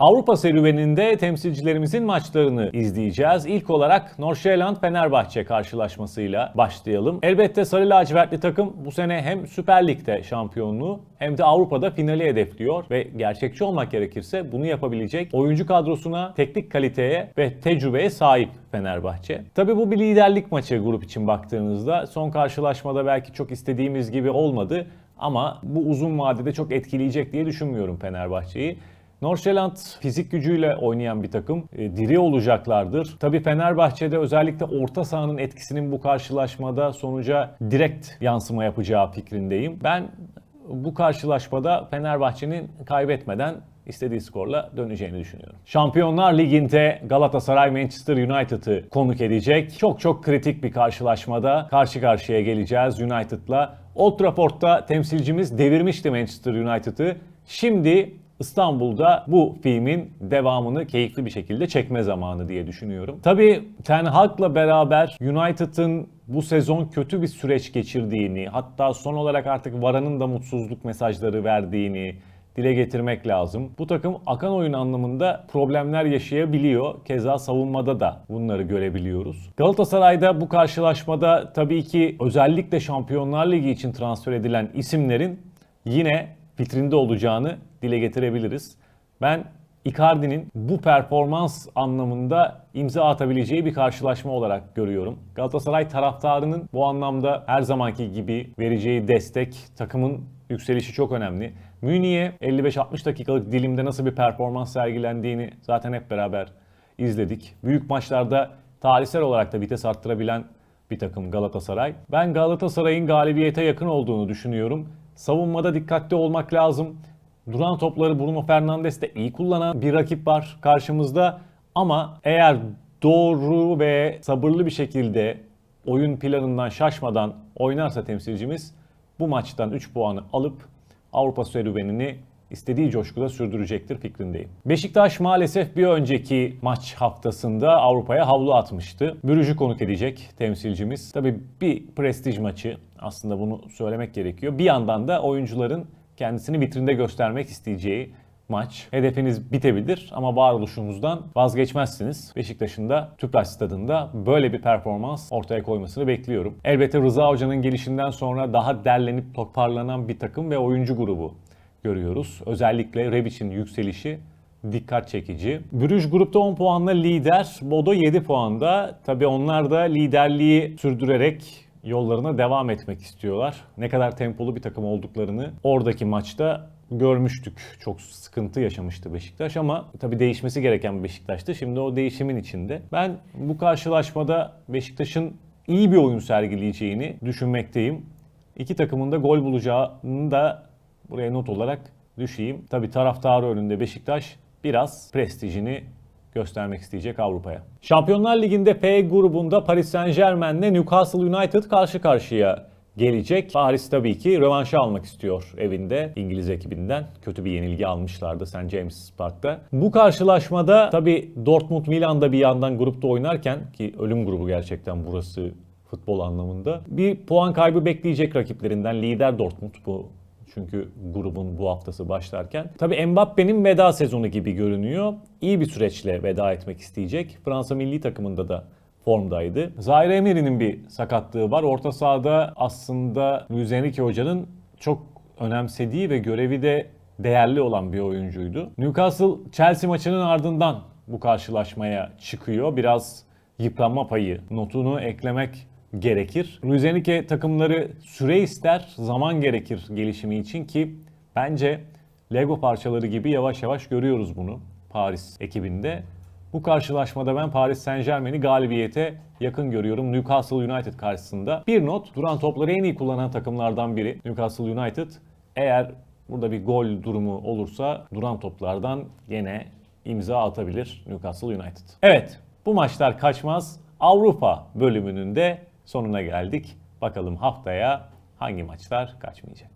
Avrupa serüveninde temsilcilerimizin maçlarını izleyeceğiz. İlk olarak Nordsjælland Fenerbahçe karşılaşmasıyla başlayalım. Elbette Sarı Lacivertli takım bu sene hem Süper Lig'de şampiyonluğu hem de Avrupa'da finali hedefliyor ve gerçekçi olmak gerekirse bunu yapabilecek oyuncu kadrosuna, teknik kaliteye ve tecrübeye sahip Fenerbahçe. Tabi bu bir liderlik maçı grup için baktığınızda. Son karşılaşmada belki çok istediğimiz gibi olmadı ama bu uzun vadede çok etkileyecek diye düşünmüyorum Fenerbahçe'yi. Nordsjælland fizik gücüyle oynayan bir takım. E, diri olacaklardır. Tabii Fenerbahçe'de özellikle orta sahanın etkisinin bu karşılaşmada sonuca direkt yansıma yapacağı fikrindeyim. Ben bu karşılaşmada Fenerbahçe'nin kaybetmeden istediği skorla döneceğini düşünüyorum. Şampiyonlar Ligi'nde Galatasaray Manchester United'ı konuk edecek. Çok çok kritik bir karşılaşmada karşı karşıya geleceğiz United'la. Old Trafford'da temsilcimiz devirmişti Manchester United'ı. Şimdi İstanbul'da bu filmin devamını keyifli bir şekilde çekme zamanı diye düşünüyorum. Tabii Ten Hag'la beraber United'ın bu sezon kötü bir süreç geçirdiğini, hatta son olarak artık Vara'nın da mutsuzluk mesajları verdiğini dile getirmek lazım. Bu takım akan oyun anlamında problemler yaşayabiliyor. Keza savunmada da bunları görebiliyoruz. Galatasaray'da bu karşılaşmada tabii ki özellikle Şampiyonlar Ligi için transfer edilen isimlerin yine vitrinde olacağını dile getirebiliriz. Ben Icardi'nin bu performans anlamında imza atabileceği bir karşılaşma olarak görüyorum. Galatasaray taraftarının bu anlamda her zamanki gibi vereceği destek, takımın yükselişi çok önemli. Münih'e 55-60 dakikalık dilimde nasıl bir performans sergilendiğini zaten hep beraber izledik. Büyük maçlarda tarihsel olarak da vites arttırabilen bir takım Galatasaray. Ben Galatasaray'ın galibiyete yakın olduğunu düşünüyorum. Savunmada dikkatli olmak lazım. Duran topları Bruno Fernandes de iyi kullanan bir rakip var karşımızda. Ama eğer doğru ve sabırlı bir şekilde oyun planından şaşmadan oynarsa temsilcimiz bu maçtan 3 puanı alıp Avrupa serüvenini istediği coşkuda sürdürecektir fikrindeyim. Beşiktaş maalesef bir önceki maç haftasında Avrupa'ya havlu atmıştı. Bürücü konuk edecek temsilcimiz. Tabii bir prestij maçı aslında bunu söylemek gerekiyor. Bir yandan da oyuncuların kendisini vitrinde göstermek isteyeceği maç. Hedefiniz bitebilir ama varoluşunuzdan vazgeçmezsiniz. Beşiktaş'ın da Tüpraş Stadı'nda böyle bir performans ortaya koymasını bekliyorum. Elbette Rıza Hoca'nın gelişinden sonra daha derlenip toparlanan bir takım ve oyuncu grubu görüyoruz. Özellikle Rebic'in yükselişi dikkat çekici. Brüj grupta 10 puanla lider, Bodo 7 puanda. Tabii onlar da liderliği sürdürerek yollarına devam etmek istiyorlar. Ne kadar tempolu bir takım olduklarını oradaki maçta görmüştük. Çok sıkıntı yaşamıştı Beşiktaş ama tabii değişmesi gereken Beşiktaş'tı. Şimdi o değişimin içinde. Ben bu karşılaşmada Beşiktaş'ın iyi bir oyun sergileyeceğini düşünmekteyim. İki takımın da gol bulacağını da buraya not olarak düşeyim. Tabii taraftarı önünde Beşiktaş biraz prestijini göstermek isteyecek Avrupa'ya. Şampiyonlar Ligi'nde F grubunda Paris Saint Germain'le Newcastle United karşı karşıya gelecek. Paris tabii ki rövanşı almak istiyor evinde İngiliz ekibinden. Kötü bir yenilgi almışlardı St. James Park'ta. Bu karşılaşmada tabii Dortmund Milan'da bir yandan grupta oynarken ki ölüm grubu gerçekten burası futbol anlamında. Bir puan kaybı bekleyecek rakiplerinden lider Dortmund bu çünkü grubun bu haftası başlarken. Tabii Mbappe'nin veda sezonu gibi görünüyor. İyi bir süreçle veda etmek isteyecek. Fransa milli takımında da formdaydı. Zaire Emery'nin bir sakatlığı var. Orta sahada aslında Luis Enrique hocanın çok önemsediği ve görevi de değerli olan bir oyuncuydu. Newcastle Chelsea maçının ardından bu karşılaşmaya çıkıyor. Biraz yıpranma payı notunu eklemek gerekir. Luis Enrique takımları süre ister, zaman gerekir gelişimi için ki bence Lego parçaları gibi yavaş yavaş görüyoruz bunu Paris ekibinde. Bu karşılaşmada ben Paris Saint Germain'i galibiyete yakın görüyorum Newcastle United karşısında. Bir not, duran topları en iyi kullanan takımlardan biri Newcastle United. Eğer burada bir gol durumu olursa duran toplardan yine imza atabilir Newcastle United. Evet, bu maçlar kaçmaz. Avrupa bölümünün de sonuna geldik. Bakalım haftaya hangi maçlar kaçmayacak.